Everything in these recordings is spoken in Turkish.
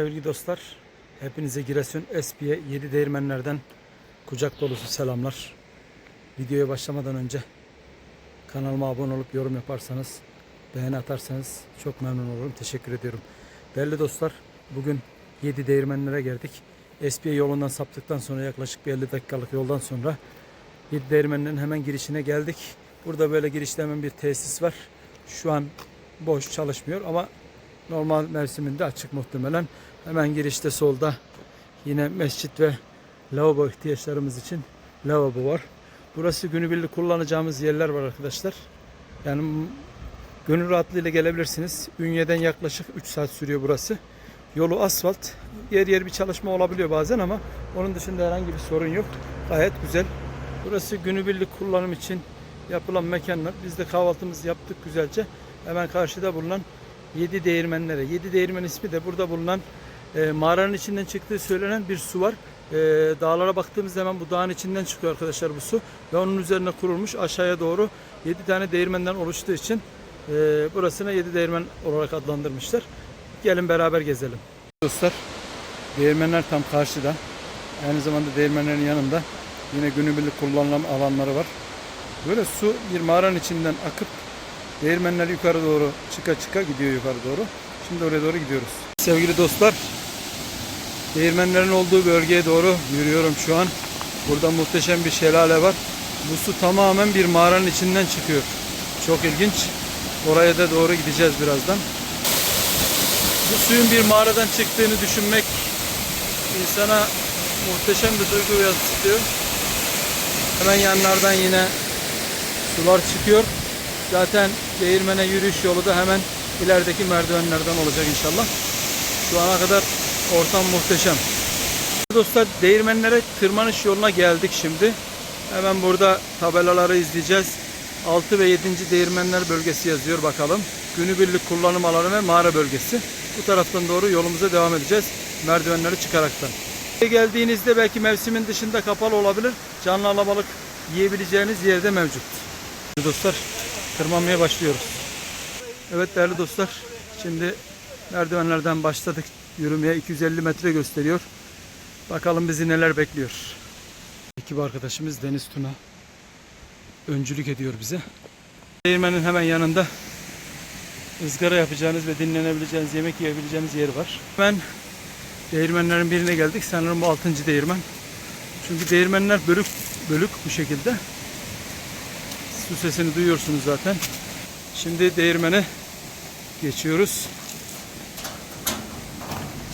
Sevgili dostlar, hepinize Giresun Espiye 7 değirmenlerden kucak dolusu selamlar. Videoya başlamadan önce kanalıma abone olup yorum yaparsanız, beğeni atarsanız çok memnun olurum. Teşekkür ediyorum. Değerli dostlar, bugün 7 değirmenlere geldik. Espiye yolundan saptıktan sonra yaklaşık bir 50 dakikalık yoldan sonra 7 değirmenlerin hemen girişine geldik. Burada böyle girişte hemen bir tesis var. Şu an boş çalışmıyor ama normal mevsiminde açık muhtemelen. Hemen girişte solda yine mescit ve lavabo ihtiyaçlarımız için lavabo var. Burası günübirlik kullanacağımız yerler var arkadaşlar. Yani gönül rahatlığıyla gelebilirsiniz. Ünye'den yaklaşık 3 saat sürüyor burası. Yolu asfalt. Yer yer bir çalışma olabiliyor bazen ama onun dışında herhangi bir sorun yok. Gayet güzel. Burası günübirlik kullanım için yapılan mekanlar. Biz de kahvaltımızı yaptık güzelce. Hemen karşıda bulunan 7 değirmenlere. 7 değirmen ismi de burada bulunan e, mağaranın içinden çıktığı söylenen bir su var. E, dağlara baktığımızda hemen bu dağın içinden çıkıyor arkadaşlar bu su. Ve onun üzerine kurulmuş aşağıya doğru 7 tane değirmenden oluştuğu için e, burasına 7 değirmen olarak adlandırmışlar. Gelin beraber gezelim. Dostlar değirmenler tam karşıda. Aynı zamanda değirmenlerin yanında yine günübirlik kullanılan alanları var. Böyle su bir mağaranın içinden akıp Değirmenler yukarı doğru çıka çıka gidiyor yukarı doğru. Şimdi oraya doğru gidiyoruz. Sevgili dostlar, değirmenlerin olduğu bölgeye doğru yürüyorum şu an. Burada muhteşem bir şelale var. Bu su tamamen bir mağaranın içinden çıkıyor. Çok ilginç. Oraya da doğru gideceğiz birazdan. Bu suyun bir mağaradan çıktığını düşünmek insana muhteşem bir duygu yansıtıyor. Hemen yanlardan yine sular çıkıyor. Zaten değirmene yürüyüş yolu da hemen ilerideki merdivenlerden olacak inşallah. Şu ana kadar ortam muhteşem. Dostlar değirmenlere tırmanış yoluna geldik şimdi. Hemen burada tabelaları izleyeceğiz. 6 ve 7. değirmenler bölgesi yazıyor bakalım. Günübirlik kullanım alanı ve mağara bölgesi. Bu taraftan doğru yolumuza devam edeceğiz. Merdivenleri çıkaraktan. Geldiğinizde belki mevsimin dışında kapalı olabilir. Canlı alabalık yiyebileceğiniz yerde mevcut. Dostlar tırmanmaya başlıyoruz. Evet değerli dostlar şimdi merdivenlerden başladık yürümeye 250 metre gösteriyor. Bakalım bizi neler bekliyor. Ekip arkadaşımız Deniz Tuna öncülük ediyor bize. Değirmenin hemen yanında ızgara yapacağınız ve dinlenebileceğiniz, yemek yiyebileceğiniz yer var. Hemen değirmenlerin birine geldik. Sanırım bu 6. değirmen. Çünkü değirmenler bölük bölük bu şekilde. Su sesini duyuyorsunuz zaten. Şimdi değirmene geçiyoruz.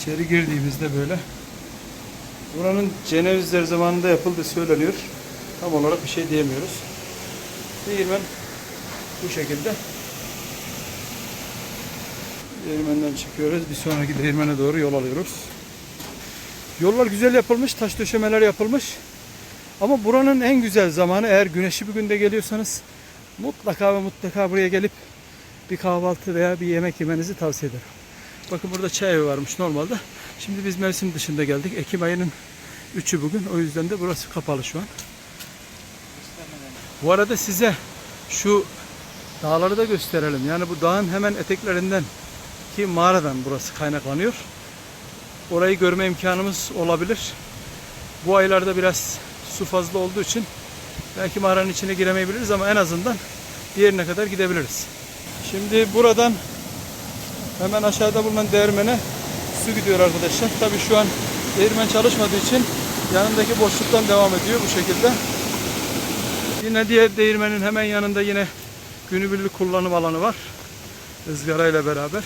İçeri girdiğimizde böyle. Buranın Cenevizler zamanında yapıldığı söyleniyor. Tam olarak bir şey diyemiyoruz. Değirmen bu şekilde. Değirmenden çıkıyoruz. Bir sonraki değirmene doğru yol alıyoruz. Yollar güzel yapılmış. Taş döşemeler yapılmış. Ama buranın en güzel zamanı eğer güneşli bir günde geliyorsanız mutlaka ve mutlaka buraya gelip bir kahvaltı veya bir yemek yemenizi tavsiye ederim. Bakın burada çay evi varmış normalde. Şimdi biz mevsim dışında geldik. Ekim ayının 3'ü bugün. O yüzden de burası kapalı şu an. Bu arada size şu dağları da gösterelim. Yani bu dağın hemen eteklerinden ki mağaradan burası kaynaklanıyor. Orayı görme imkanımız olabilir. Bu aylarda biraz su fazla olduğu için belki mağaranın içine giremeyebiliriz ama en azından diğerine kadar gidebiliriz. Şimdi buradan hemen aşağıda bulunan değirmene su gidiyor arkadaşlar. Tabi şu an değirmen çalışmadığı için yanındaki boşluktan devam ediyor bu şekilde. Yine diğer değirmenin hemen yanında yine günübirlik kullanım alanı var. ızgara ile beraber.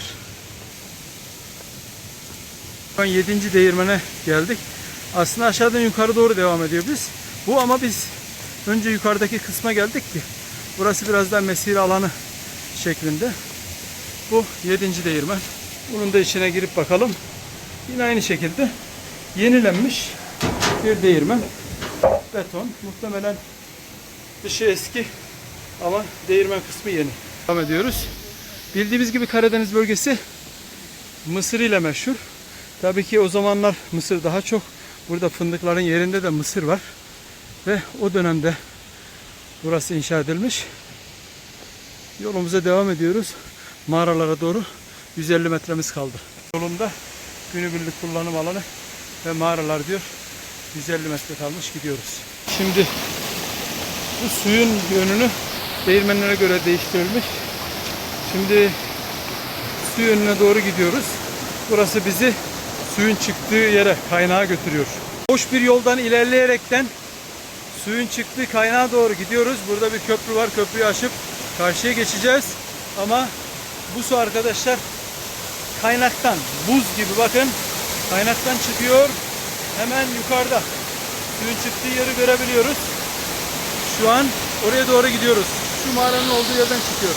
Şu an 7. değirmene geldik. Aslında aşağıdan yukarı doğru devam ediyor biz. Bu ama biz önce yukarıdaki kısma geldik ki burası biraz daha mesire alanı şeklinde. Bu 7. değirmen. Bunun da içine girip bakalım. Yine aynı şekilde yenilenmiş bir değirmen. Beton. Muhtemelen dışı eski ama değirmen kısmı yeni. Devam ediyoruz. Bildiğimiz gibi Karadeniz bölgesi mısır ile meşhur. Tabii ki o zamanlar mısır daha çok. Burada fındıkların yerinde de mısır var. Ve o dönemde burası inşa edilmiş. Yolumuza devam ediyoruz. Mağaralara doğru 150 metremiz kaldı. Yolunda günübirlik kullanım alanı ve mağaralar diyor. 150 metre kalmış gidiyoruz. Şimdi bu suyun yönünü değirmenlere göre değiştirilmiş. Şimdi su yönüne doğru gidiyoruz. Burası bizi suyun çıktığı yere, kaynağa götürüyor. Hoş bir yoldan ilerleyerekten suyun çıktığı kaynağa doğru gidiyoruz. Burada bir köprü var. Köprüyü aşıp karşıya geçeceğiz. Ama bu su arkadaşlar kaynaktan buz gibi bakın kaynaktan çıkıyor. Hemen yukarıda suyun çıktığı yeri görebiliyoruz. Şu an oraya doğru gidiyoruz. Şu mağaranın olduğu yerden çıkıyor.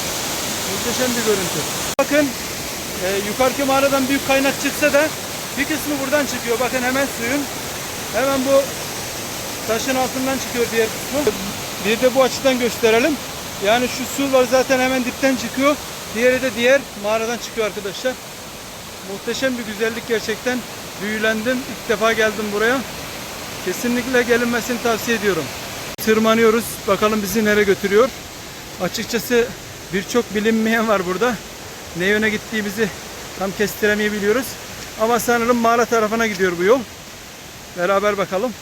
Muhteşem bir görüntü. Bakın e, yukarıki mağaradan büyük kaynak çıksa da bir kısmı buradan çıkıyor. Bakın hemen suyun hemen bu taşın altından çıkıyor diğer kısmı. Bir de bu açıdan gösterelim. Yani şu sular zaten hemen dipten çıkıyor. Diğeri de diğer mağaradan çıkıyor arkadaşlar. Muhteşem bir güzellik gerçekten. Büyülendim. İlk defa geldim buraya. Kesinlikle gelinmesini tavsiye ediyorum. Tırmanıyoruz. Bakalım bizi nereye götürüyor. Açıkçası birçok bilinmeyen var burada. Ne yöne gittiğimizi tam kestiremeyebiliyoruz. Ama sanırım mağara tarafına gidiyor bu yol. Beraber bakalım.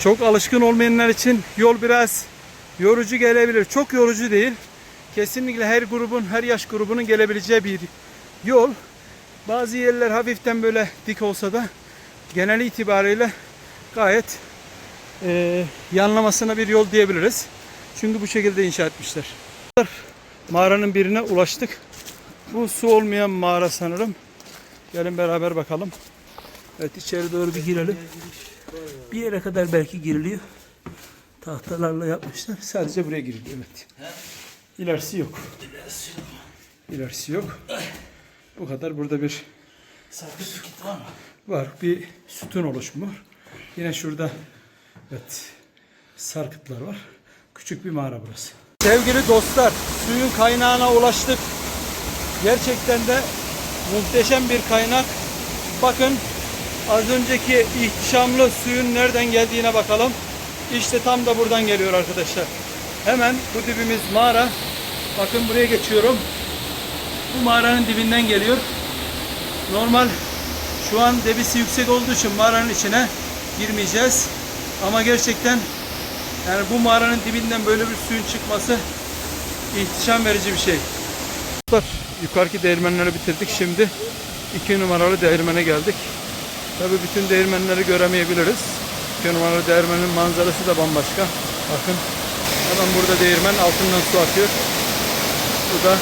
Çok alışkın olmayanlar için yol biraz yorucu gelebilir. Çok yorucu değil. Kesinlikle her grubun, her yaş grubunun gelebileceği bir yol. Bazı yerler hafiften böyle dik olsa da genel itibariyle gayet e, yanlamasına bir yol diyebiliriz. Çünkü bu şekilde inşa etmişler. Mağaranın birine ulaştık. Bu su olmayan mağara sanırım. Gelin beraber bakalım. Evet içeri doğru bir girelim. Bir yere kadar belki giriliyor. Tahtalarla yapmışlar. Sadece buraya giriliyor evet. İlerisi yok. İlerisi yok. Bu kadar burada bir Sarkıt var mı? var. Bir sütun oluşumu var. Yine şurada evet sarkıtlar var. Küçük bir mağara burası. Sevgili dostlar, suyun kaynağına ulaştık. Gerçekten de muhteşem bir kaynak. Bakın az önceki ihtişamlı suyun nereden geldiğine bakalım. İşte tam da buradan geliyor arkadaşlar. Hemen bu dibimiz mağara. Bakın buraya geçiyorum. Bu mağaranın dibinden geliyor. Normal şu an debisi yüksek olduğu için mağaranın içine girmeyeceğiz. Ama gerçekten yani bu mağaranın dibinden böyle bir suyun çıkması ihtişam verici bir şey. Yukarıki değirmenleri bitirdik. Şimdi iki numaralı değirmene geldik. Tabii bütün değirmenleri göremeyebiliriz. İki numaralı değirmenin manzarası da bambaşka. Bakın hemen burada değirmen altından su akıyor. Bu da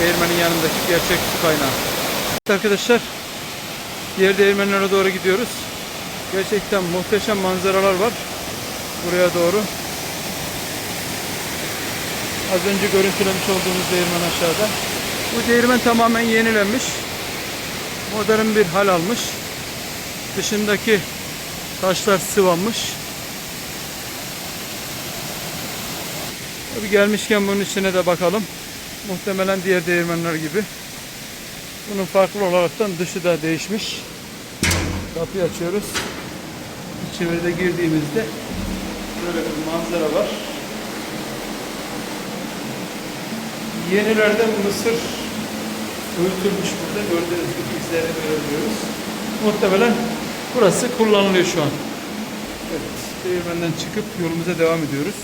değirmenin yanındaki gerçek su kaynağı. Evet arkadaşlar diğer değirmenlere doğru gidiyoruz. Gerçekten muhteşem manzaralar var. Buraya doğru. Az önce görüntülemiş olduğumuz değirmen aşağıda. Bu değirmen tamamen yenilenmiş. Modern bir hal almış. Dışındaki taşlar sıvanmış. Tabii gelmişken bunun içine de bakalım. Muhtemelen diğer değirmenler gibi. Bunun farklı olaraktan dışı da değişmiş. Kapıyı açıyoruz. İçeri de girdiğimizde böyle bir manzara var. Yenilerden mısır öğütülmüş burada. Gördüğünüz gibi izlerini görebiliyoruz. Muhtemelen burası kullanılıyor şu an. Evet, değirmenden çıkıp yolumuza devam ediyoruz.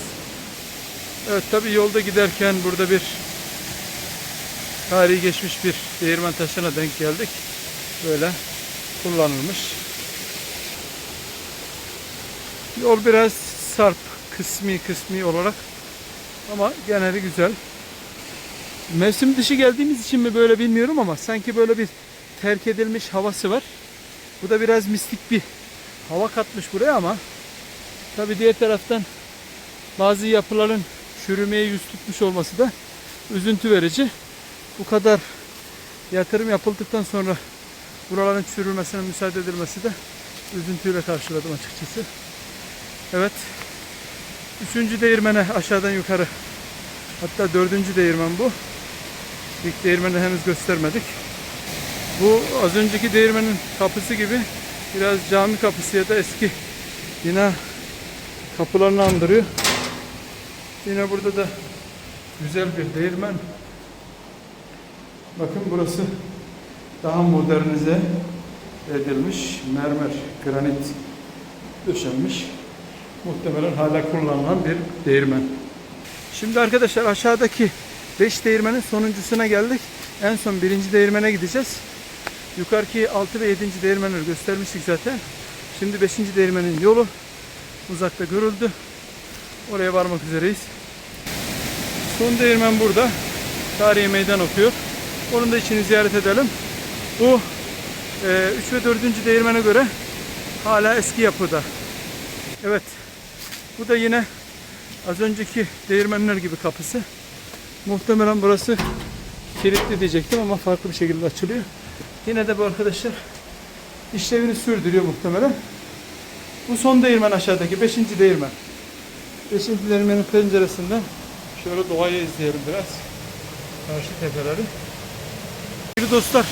Evet tabi yolda giderken burada bir tarihi geçmiş bir değirmen taşına denk geldik. Böyle kullanılmış. Yol biraz sarp kısmi kısmi olarak ama geneli güzel. Mevsim dışı geldiğimiz için mi böyle bilmiyorum ama sanki böyle bir terk edilmiş havası var. Bu da biraz mistik bir hava katmış buraya ama tabi diğer taraftan bazı yapıların çürümeye yüz tutmuş olması da üzüntü verici. Bu kadar yatırım yapıldıktan sonra buraların çürümesine müsaade edilmesi de üzüntüyle karşıladım açıkçası. Evet. Üçüncü değirmene aşağıdan yukarı. Hatta dördüncü değirmen bu. İlk değirmeni henüz göstermedik. Bu az önceki değirmenin kapısı gibi biraz cami kapısı ya da eski bina kapılarını andırıyor. Yine burada da güzel bir değirmen. Bakın burası daha modernize edilmiş. Mermer, granit döşenmiş. Muhtemelen hala kullanılan bir değirmen. Şimdi arkadaşlar aşağıdaki 5 değirmenin sonuncusuna geldik. En son birinci değirmene gideceğiz. Yukarıki 6 ve 7. değirmenleri göstermiştik zaten. Şimdi 5. değirmenin yolu uzakta görüldü. Oraya varmak üzereyiz. Son değirmen burada. Tarihi meydan okuyor. Onun da içini ziyaret edelim. Bu 3 ve 4. değirmene göre hala eski yapıda. Evet. Bu da yine az önceki değirmenler gibi kapısı. Muhtemelen burası kilitli diyecektim ama farklı bir şekilde açılıyor. Yine de bu arkadaşlar işlevini sürdürüyor muhtemelen. Bu son değirmen aşağıdaki 5. değirmen. 5. değirmenin penceresinden şöyle doğayı izleyelim biraz. Karşı tepeleri. Sevgili dostlar,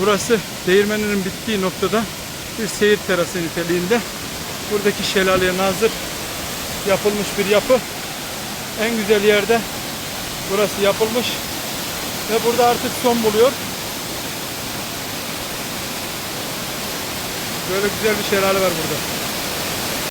burası değirmenin bittiği noktada bir seyir terası niteliğinde. Buradaki şelaleye nazır yapılmış bir yapı. En güzel yerde burası yapılmış ve burada artık son buluyor. Böyle güzel bir şelale var burada.